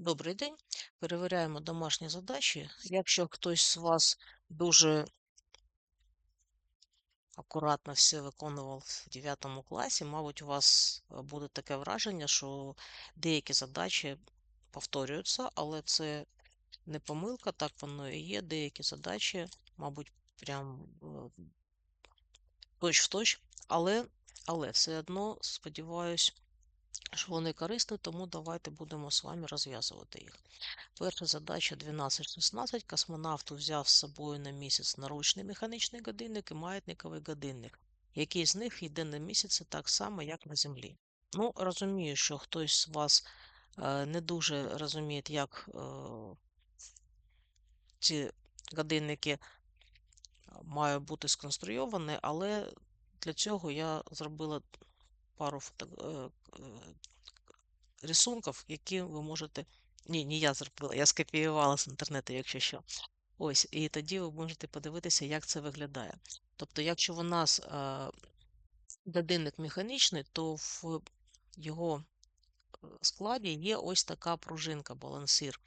Добрий день. Перевіряємо домашні задачі. Якщо хтось з вас дуже акуратно все виконував в 9 класі, мабуть, у вас е, буде таке враження, що деякі задачі повторюються, але це не помилка, так воно і є. Деякі задачі, мабуть, прям точ в точ, але, але все одно сподіваюсь, що вони корисні, тому давайте будемо з вами розв'язувати їх. Перша задача 12.16. Космонавт взяв з собою на місяць наручний механічний годинник і маятниковий годинник. Який з них йде на місяці так само, як на Землі. Ну, розумію, що хтось з вас е, не дуже розуміє, як е, ці годинники мають бути сконструйовані, але для цього я зробила пару е, е, рисунків, які ви можете. Ні, не я зробила, я скопіювала з інтернету, якщо що. Ось, і тоді ви можете подивитися, як це виглядає. Тобто, якщо у нас годинник механічний, то в його е, складі є ось така пружинка, балансир.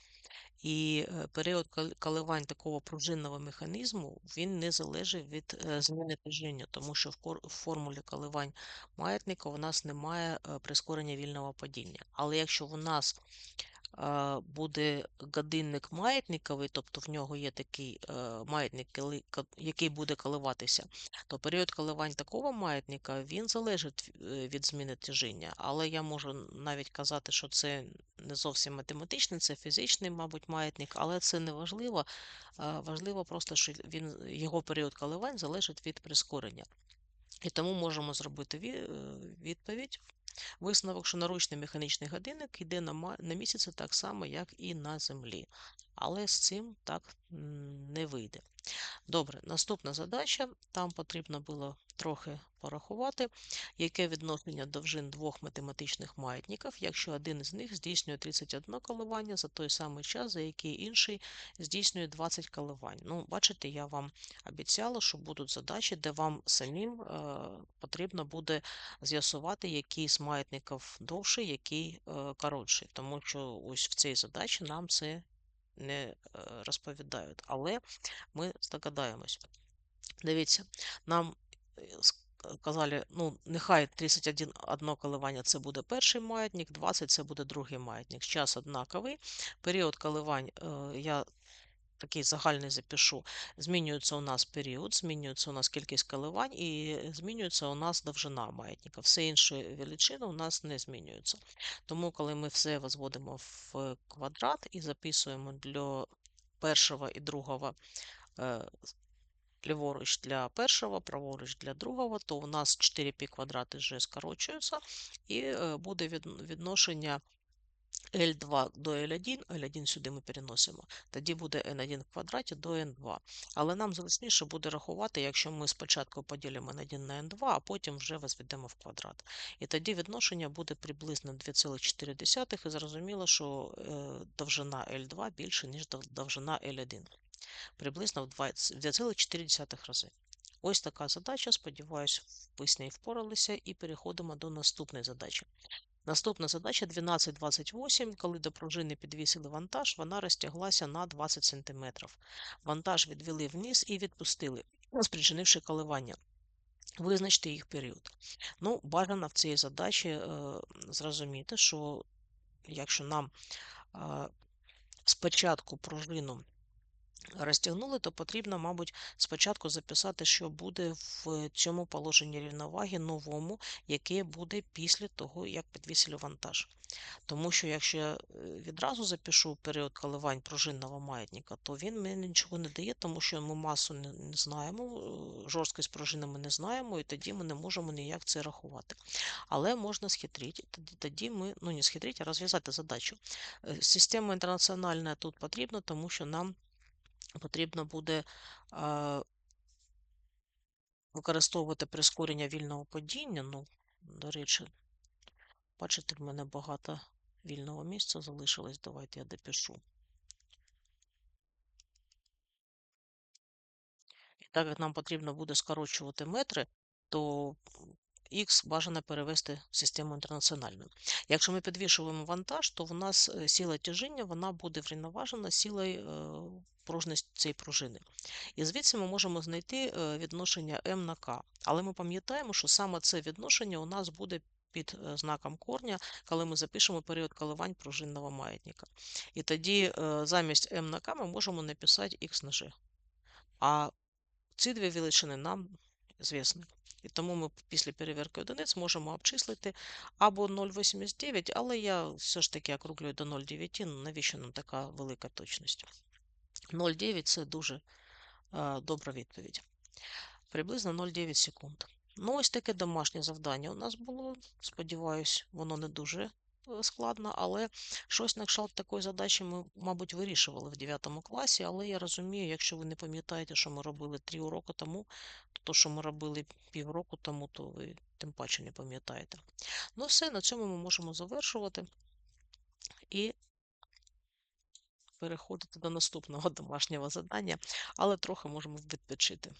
І е, період кол- коливань такого пружинного механізму він не залежить від е, зміни тяжіння, тому що в формулі коливань маятника у нас немає е, прискорення вільного падіння. Але якщо у нас буде годинник маятниковий, тобто в нього є такий е, маятник, який буде коливатися, то період коливань такого маятника він залежить е, від зміни тяжіння. Але я можу навіть казати, що це не зовсім математичний, це фізичний, мабуть, маятник, але це не важливо. Важливо просто, що він, його період коливань залежить від прискорення. І тому можемо зробити е, відповідь Висновок, що наручний механічний годинник йде на місяці так само, як і на Землі. Але з цим так не вийде. Добре, наступна задача. Там потрібно було трохи порахувати, яке відношення довжин двох математичних маятників, якщо один з них здійснює 31 коливання за той самий час, за який інший здійснює 20 коливань. Ну, бачите, я вам обіцяла, що будуть задачі, де вам самим е, потрібно буде з'ясувати, який з маятників довший, який е, коротший. Тому що ось в цій задачі нам це не е, розповідають. Але ми здогадаємось. Дивіться, нам сказали, ну, нехай 31 одно коливання це буде перший маятник, 20 це буде другий маятник. Час однаковий. Період коливань е, я такий загальний запишу. Змінюється у нас період, змінюється у нас кількість коливань і змінюється у нас довжина маятника. Все інші величини у нас не змінюються. Тому, коли ми все возводимо в квадрат і записуємо для першого і другого е, ліворуч для першого, праворуч для другого, то у нас 4π квадрати вже скорочуються, і е, буде відношення L2 до L1, L1 сюди ми переносимо, тоді буде n1 в квадраті до n2. Але нам зручніше буде рахувати, якщо ми спочатку поділимо n1 на n2, а потім вже возведемо в квадрат. І тоді відношення буде приблизно 2,4, і зрозуміло, що е, довжина L2 більше, ніж довжина L1 приблизно в 2,4 рази. Ось така задача. Сподіваюсь, ви з нею впоралися і переходимо до наступної задачі. Наступна задача 1228. Коли до пружини підвісили вантаж, вона розтяглася на 20 см. Вантаж відвели вниз і відпустили, спричинивши коливання. Визначте їх період. Ну, бажано в цій задачі е, зрозуміти, що якщо нам е, спочатку пружину розтягнули, то потрібно, мабуть, спочатку записати, що буде в цьому положенні рівноваги новому, яке буде після того, як підвісили вантаж. Тому що, якщо я е, відразу запишу період коливань пружинного маятника, то він мені нічого не дає, тому що ми масу не, знаємо, е, жорсткість пружини ми не знаємо, і тоді ми не можемо ніяк це рахувати. Але можна схитрити, тоді, тоді ми, ну не схитрити, а розв'язати задачу. Е, система інтернаціональна тут потрібна, тому що нам потрібно буде використовувати прискорення вільного падіння. Ну, до речі, бачите, в мене багато вільного місця залишилось. Давайте я допишу. І так як нам потрібно буде скорочувати метри, то Х бажано перевести в систему інтернаціональну. Якщо ми підвішуємо вантаж, то в нас е, сила тяжіння вона буде врівноважена силою е, пружності цієї пружини. І звідси ми можемо знайти е, відношення М на К. Але ми пам'ятаємо, що саме це відношення у нас буде під знаком корня, коли ми запишемо період коливань пружинного маятника. І тоді замість М на К ми можемо написати Х на G. А ці дві величини нам звісні. І тому ми після перевірки одиниць можемо обчислити або 0,89, але я все ж таки округлюю до 0,9, ну, навіщо нам така велика точність? 0,9 це дуже е, добра відповідь. Приблизно 0,9 секунд. Ну, ось таке домашнє завдання у нас було. Сподіваюсь, воно не дуже складно, але щось на кшталт такої задачі ми, мабуть, вирішували в 9 класі. Але я розумію, якщо ви не пам'ятаєте, що ми робили 3 уроки тому, то те, що ми робили півроку тому, то ви тим паче не пам'ятаєте. Ну, все, на цьому ми можемо завершувати і переходити до наступного домашнього завдання, але трохи можемо відпочити.